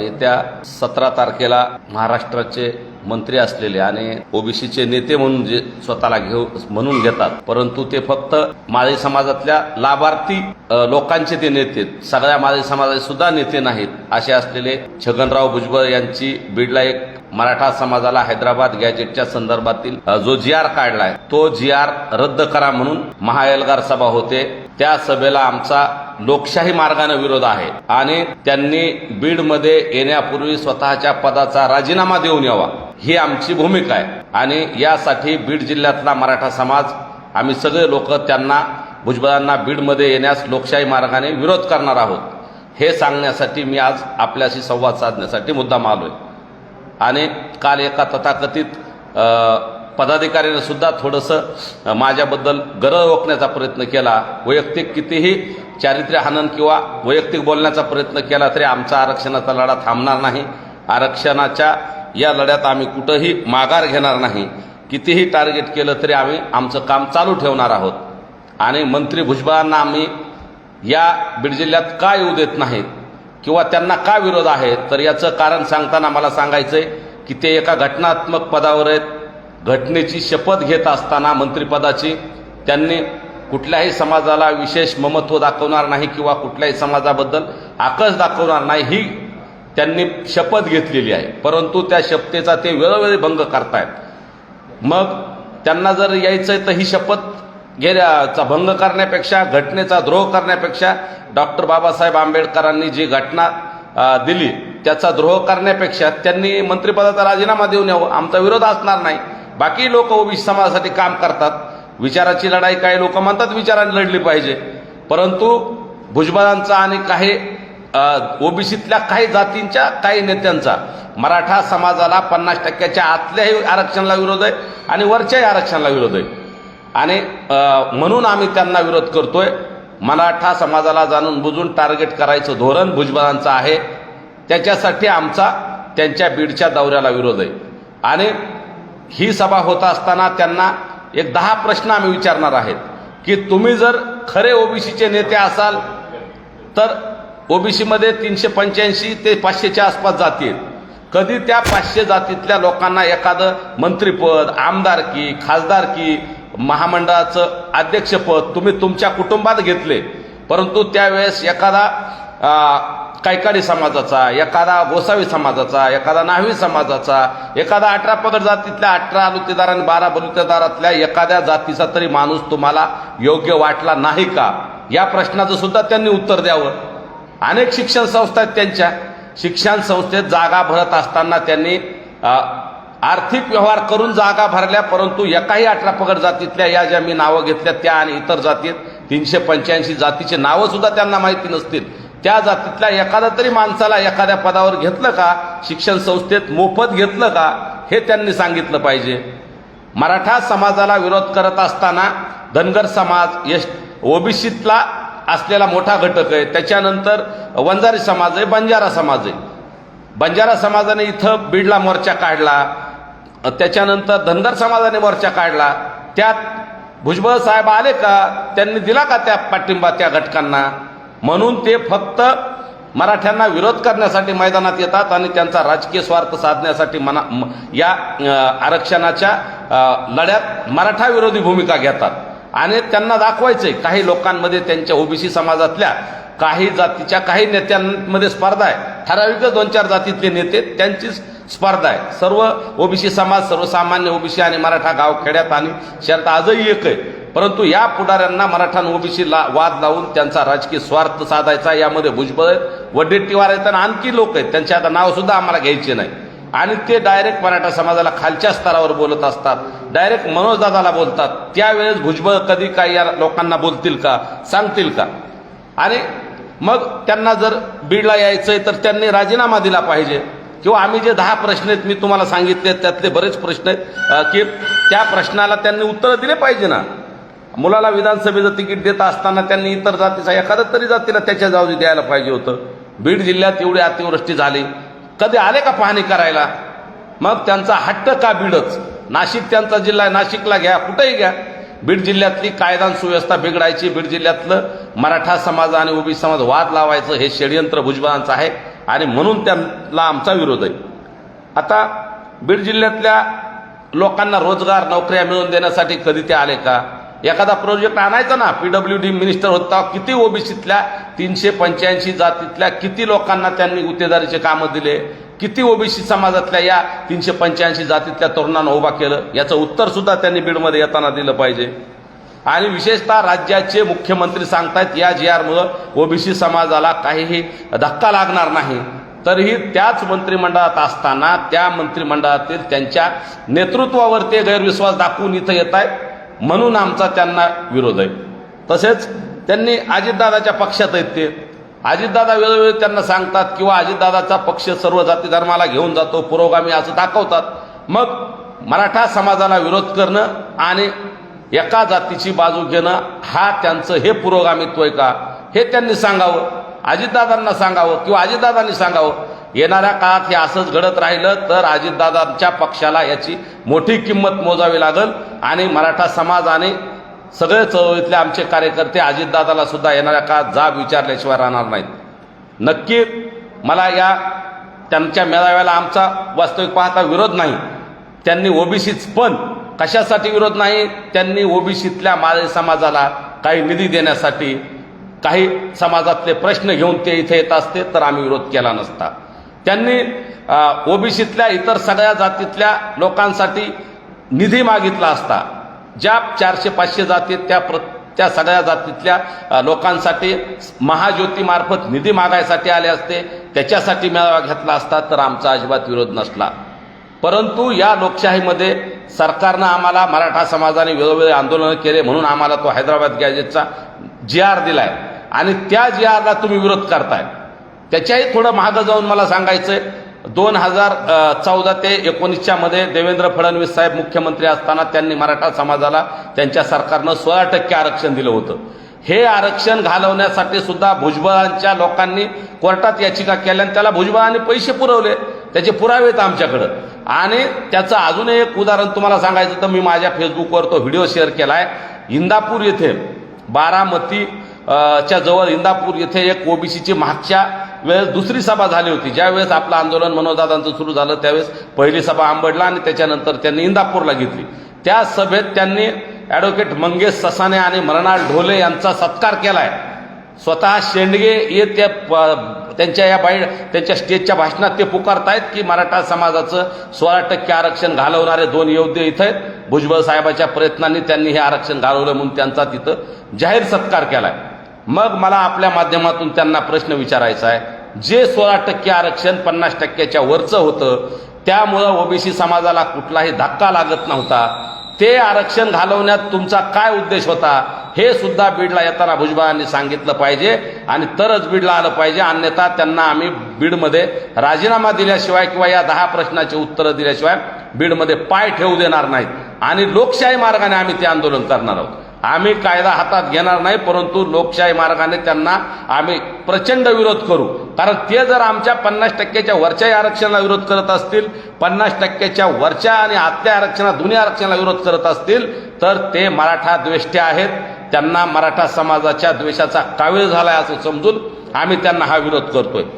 येत्या सतरा तारखेला महाराष्ट्राचे मंत्री असलेले आणि ओबीसीचे नेते म्हणून जे स्वतःला घेऊ म्हणून घेतात. परंतु ते फक्त माळी समाजातल्या लाभार्थी लोकांचे ते नेते आहेत. सगळ्या माळी समाजाचे सुद्धा नेते नाहीत. असे असलेले छगनराव भुजबळ यांची बीडला एक मराठा समाजाला हैदराबाद गॅजेटच्या संदर्भातील जो जी आर काढलाय तो जी आर रद्द करा म्हणून महाएल्गार सभा होते. त्या सभेला आमचा लोकशाही मार्गाने विरोध आहे. आणि त्यांनी बीडमध्ये येण्यापूर्वी स्वतःच्या पदाचा राजीनामा देऊन यावा. ही आमची भूमिका आहे. आणि यासाठी बीड जिल्ह्यातला मराठा समाज आम्ही सगळे लोक त्यांना भुजबळांना बीडमध्ये येण्यास लोकशाही मार्गाने विरोध करणार आहोत. हे सांगण्यासाठी मी आज आपल्याशी संवाद साधण्यासाठी मुद्दाम आहे आणि काल एका तथाकथित अ, पदाधिकाऱ्याने सुद्धा थोडंसं माझ्याबद्दल गरज ओकण्याचा प्रयत्न केला. वैयक्तिक कितीही चारित्र्य हनन किंवा वैयक्तिक बोलण्याचा प्रयत्न केला तरी आमचा आरक्षणाचा लढा थांबणार नाही. आरक्षणाच्या या लढ्यात आम्ही कुठंही माघार घेणार नाही. कितीही टार्गेट केलं तरी आम्ही आमचं काम चालू ठेवणार आहोत. आणि मंत्री भुजबळांना आम्ही या बीड जिल्ह्यात का येऊ देत नाहीत? किंवा त्यांना का विरोध आहे? तर याचं कारण सांगताना मला सांगायचं आहे की ते एका घटनात्मक पदावर आहेत. घटनेची शपथ घेत असताना मंत्रिपदाची त्यांनी कुठल्याही समाजाला विशेष ममत्व दाखवणार नाही किंवा कुठल्याही समाजाबद्दल आकस दाखवणार नाही ही त्यांनी शपथ घेतलेली आहे. परंतु त्या शपथेचा ते वेळोवेळी भंग करतायत. मग त्यांना जर यायचंय तर ही शपथ घेण्याचा भंग करण्यापेक्षा घटनेचा द्रोह करण्यापेक्षा डॉक्टर बाबासाहेब आंबेडकरांनी जी घटना दिली त्याचा द्रोह करण्यापेक्षा त्यांनी मंत्रिपदाचा राजीनामा देऊन यावं. आमचा विरोध असणार नाही. बाकी लोक ओबीसी समाजासाठी काम करतात. विचाराची लढाई काही लोक म्हणतात विचाराने लढली पाहिजे. परंतु भुजबळांचा आणि काही ओबीसीतल्या काही जातींच्या काही नेत्यांचा मराठा समाजाला पन्नास टक्क्याच्या आतल्याही आरक्षणाला विरोध आहे आणि वरच्याही आरक्षणाला विरोध आहे. आणि म्हणून आम्ही त्यांना विरोध करतोय. मराठा समाजाला जाणून बुजून टार्गेट करायचं धोरण भुजबळांचं आहे. त्याच्यासाठी आमचा त्यांच्या बीडच्या दौऱ्याला विरोध आहे. आणि ही सभा होत असताना त्यांना एक दहा प्रश्न आम्ही विचारणार आहेत. की तुम्ही जर खरे ओबीसीचे नेते असाल तर ओबीसीमध्ये तीनशे पंच्याऐंशी ते पाचशेच्या आसपास जातील. कधी त्या पाचशे जातीतल्या लोकांना एखादं मंत्रिपद आमदारकी खासदारकी महामंडळाचं अध्यक्षपद तुम्ही तुमच्या कुटुंबात घेतले. परंतु त्यावेळेस एखादा कैकाडी समाजाचा एखादा गोसावी समाजाचा एखादा नाहवी समाजाचा एखादा अठरा पदर जातीतल्या अठरा अलुतेदार आणि बारा बलुतेदारातल्या एखाद्या जातीचा तरी माणूस तुम्हाला योग्य वाटला नाही का? या प्रश्नाचं सुद्धा त्यांनी उत्तर द्यावं. अनेक शिक्षण संस्था आहेत त्यांच्या. शिक्षण संस्थेत जागा भरत असताना त्यांनी आर्थिक व्यवहार करून जागा भरल्या परंतु एकाही अठरा पगड जातीतल्या या ज्या मी नावं घेतल्या त्या आणि इतर जातीत तीनशे पंच्याऐंशी जातीचे नावं सुद्धा त्यांना माहिती नसतील. त्या जातीतल्या एखाद्या तरी माणसाला एखाद्या पदावर घेतलं का शिक्षण संस्थेत मोफत घेतलं का हे त्यांनी सांगितलं पाहिजे. मराठा समाजाला विरोध करत असताना धनगर समाज यश ओबीसीतला असलेला मोठा घटक आहे. त्याच्यानंतर वंजारी समाज आहे बंजारा समाज आहे. बंजारा समाजाने इथं बिडला मोर्चा काढला. त्याच्यानंतर धनगर समाजाने मोर्चा काढला. त्यात भुजबळ साहेब आले का त्यांनी दिला का त्या पाठिंबा त्या घटकांना? म्हणून ते फक्त मराठ्यांना विरोध करण्यासाठी मैदानात येतात आणि त्यांचा राजकीय स्वार्थ साधण्यासाठी मना या आरक्षणाच्या लढ्यात मराठा विरोधी भूमिका घेतात. आणि त्यांना दाखवायचंय काही लोकांमध्ये त्यांच्या ओबीसी समाजातल्या काही जातीच्या काही नेत्यांमध्ये स्पर्धा आहे. ठराविकच दोन चार जातीतले नेते त्यांचीच स्पर्धा आहे. सर्व ओबीसी समाज सर्वसामान्य ओबीसी आणि मराठा गाव खेड्यात आणि शहरात आजही एक आहे. परंतु या पुढाऱ्यांना मराठा ओबीसी ला वाद लावून त्यांचा राजकीय स्वार्थ साधायचा यामध्ये भुजबळ आहेत वडेट्टीवार आहेत आणि आणखी लोक आहेत. त्यांचे आता नावसुद्धा आम्हाला घ्यायचे नाही. आणि ते डायरेक्ट मराठा समाजाला खालच्या स्तरावर बोलत असतात. डायरेक्ट मनोजदादाला बोलतात. त्यावेळेस भुजबळ कधी काही या लोकांना बोलतील का सांगतील का? आणि मग त्यांना जर बीडला यायचंय तर त्यांनी राजीनामा दिला पाहिजे. किंवा आम्ही जे दहा प्रश्न आहेत मी तुम्हाला सांगितले त्यातले बरेच प्रश्न आहेत की त्या प्रश्नाला त्यांनी उत्तरं दिले पाहिजे ना? मुलाला विधानसभेचं तिकीट देत असताना त्यांनी इतर जातीचा एखादा तरी जातीला त्याच्या जाऊ द्यायला पाहिजे होतं. बीड जिल्ह्यात एवढी अतिवृष्टी झाली. कधी आले का पाहणी करायला? मग त्यांचा हट्ट का बीडच? नाशिक त्यांचा जिल्हा आहे नाशिकला घ्या कुठेही घ्या. बीड जिल्ह्यातली कायदा सुव्यवस्था बिघडायची. बीड जिल्ह्यातलं मराठा समाज आणि ओबी समाज वाद लावायचं हे षडयंत्र भुजबळांचं आहे आणि म्हणून त्यांना आमचा विरोध आहे. आता बीड जिल्ह्यातल्या लोकांना रोजगार नोकऱ्या मिळवून देण्यासाठी कधी ते आले का? एखादा प्रोजेक्ट आणायचा ना पीडब्ल्यू डी मिनिस्टर होता किती ओबीसीतल्या तीनशे पंच्याऐंशी जातीतल्या किती लोकांना त्यांनी गुत्तेदारीचे कामं दिले किती ओबीसी समाजातल्या या तीनशे पंच्याऐंशी जातीतल्या तरुणांना उभा केलं याचं उत्तर सुद्धा त्यांनी बीडमध्ये येताना दिलं पाहिजे. आणि विशेषतः राज्याचे मुख्यमंत्री सांगतायत या जी आरमुळं ओबीसी समाजाला काहीही धक्का लागणार नाही. तरीही त्याच मंत्रिमंडळात असताना त्या मंत्रिमंडळातील त्यांच्या नेतृत्वावर ते गैरविश्वास दाखवून इथं येत आहेत म्हणून आमचा त्यांना विरोध आहे. तसेच त्यांनी अजितदादाच्या पक्षात आहेत ते. अजितदादा वेळोवेळी त्यांना सांगतात किंवा अजितदादाचा पक्ष सर्व जाती धर्माला घेऊन जातो पुरोगामी असं दाखवतात. मग मराठा समाजाला विरोध करणं आणि एका जातीची बाजू घेणं हा त्यांचं हे पुरोगामित्व आहे का? हे त्यांनी सांगावं. अजितदादांना सांगावं किंवा अजितदादांनी सांगावं. येणाऱ्या काळात हे असंच घडत राहिलं तर अजितदादांच्या पक्षाला याची मोठी किंमत मोजावी लागल आणि मराठा समाज आणि सगळे चळवळीतले आमचे कार्यकर्ते अजितदादाला सुद्धा येणाऱ्या काळात जाब विचारल्याशिवाय राहणार नाहीत. नक्की मला या त्यांच्या मेळाव्याला आमचा वास्तविक पाहता विरोध नाही. त्यांनी ओबीसीच पण कशासाठी विरोध नाही? त्यांनी ओबीसीतल्या माळे समाजाला काही निधी देण्यासाठी काही समाजातले प्रश्न घेऊन ते इथे येत असते तर आम्ही विरोध केला नसता. त्यांनी ओबीसीतल्या इतर सगळ्या जातीतल्या लोकांसाठी निधी मागितला असता. ज्या चारशे पाचशे जाती त्या प्र त्या सगळ्या जातीतल्या लोकांसाठी महाज्योतीमार्फत निधी मागायसाठी आले असते त्याच्यासाठी मेळावा घेतला असता तर आमचा अजिबात विरोध नसला. परंतु या लोकशाहीमध्ये सरकारनं आम्हाला मराठा समाजाने वेळोवेळी आंदोलनं केले म्हणून आम्हाला तो हैदराबाद गॅजेटचा जी आर दिलाय. आणि त्या जी आरला तुम्ही विरोध करताय. त्याच्याही थोडं मागं जाऊन मला सांगायचंय. दोन हजार चौदा ते एकोणीसच्या मध्ये देवेंद्र फडणवीस साहेब मुख्यमंत्री असताना त्यांनी मराठा समाजाला त्यांच्या सरकारनं सोळा टक्के आरक्षण दिलं होतं. हे आरक्षण घालवण्यासाठी सुद्धा भुजबळांच्या लोकांनी कोर्टात याचिका केल्या आणि त्याला भुजबळांनी पैसे पुरवले. त्याचे पुरावे आहेत आमच्याकडं. आणि त्याचं अजून एक उदाहरण तुम्हाला सांगायचं तर मी माझ्या फेसबुकवर तो व्हिडिओ शेअर केला आहे इंदापूर येथे बारामती च्या जवळ इंदापूर येथे एक ओबीसीची मागच्या वेळेस दुसरी सभा झाली होती. ज्यावेळेस आपलं आंदोलन मनोजदादांचं सुरू झालं त्यावेळेस पहिली सभा आंबडला आणि त्याच्यानंतर त्यांनी इंदापूरला घेतली. त्या सभेत त्यांनी ॲडव्होकेट मंगेश ससाने आणि मरणाल ढोले यांचा सत्कार केलाय. स्वतः शेंडगे हे त्या प- त्यांच्या या बाई त्यांच्या स्टेजच्या भाषणात ते पुकारतायत की मराठा समाजाचं सोळा टक्के आरक्षण घालवणारे दोन योद्धे इथं आहेत. भुजबळ साहेबाच्या प्रयत्नांनी त्यांनी हे आरक्षण घालवलं म्हणून त्यांचा तिथं जाहीर सत्कार केलाय. मग मला आपल्या माध्यमातून त्यांना प्रश्न विचारायचा आहे. जे सोळा टक्के आरक्षण पन्नास टक्क्याच्या वरचं होतं त्यामुळं ओबीसी समाजाला कुठलाही धक्का लागत नव्हता. ते आरक्षण घालवण्यात तुमचा काय उद्देश होता हे सुद्धा बीडला येताना भुजबळांनी सांगितलं पाहिजे आणि तरच बीडला आलं पाहिजे. अन्यथा त्यांना आम्ही बीडमध्ये राजीनामा दिल्याशिवाय किंवा या दहा प्रश्नाची उत्तरं दिल्याशिवाय बीडमध्ये पाय ठेवू देणार नाहीत. आणि लोकशाही मार्गाने आम्ही ते आंदोलन करणार आहोत. आम्ही कायदा हातात घेणार नाही परंतु लोकशाही मार्गाने त्यांना आम्ही प्रचंड विरोध करू. कारण ते जर आमच्या पन्नास टक्क्याच्या वरच्याही आरक्षणाला विरोध करत असतील पन्नास टक्क्याच्या वरच्या आणि आतल्या आरक्षणा दोन्ही आरक्षणाला विरोध करत असतील तर ते मराठा द्वेष्टे आहेत. त्यांना मराठा समाजाच्या द्वेषाचा कावीळ आहे असं समजून आम्ही त्यांना हा विरोध करतोय.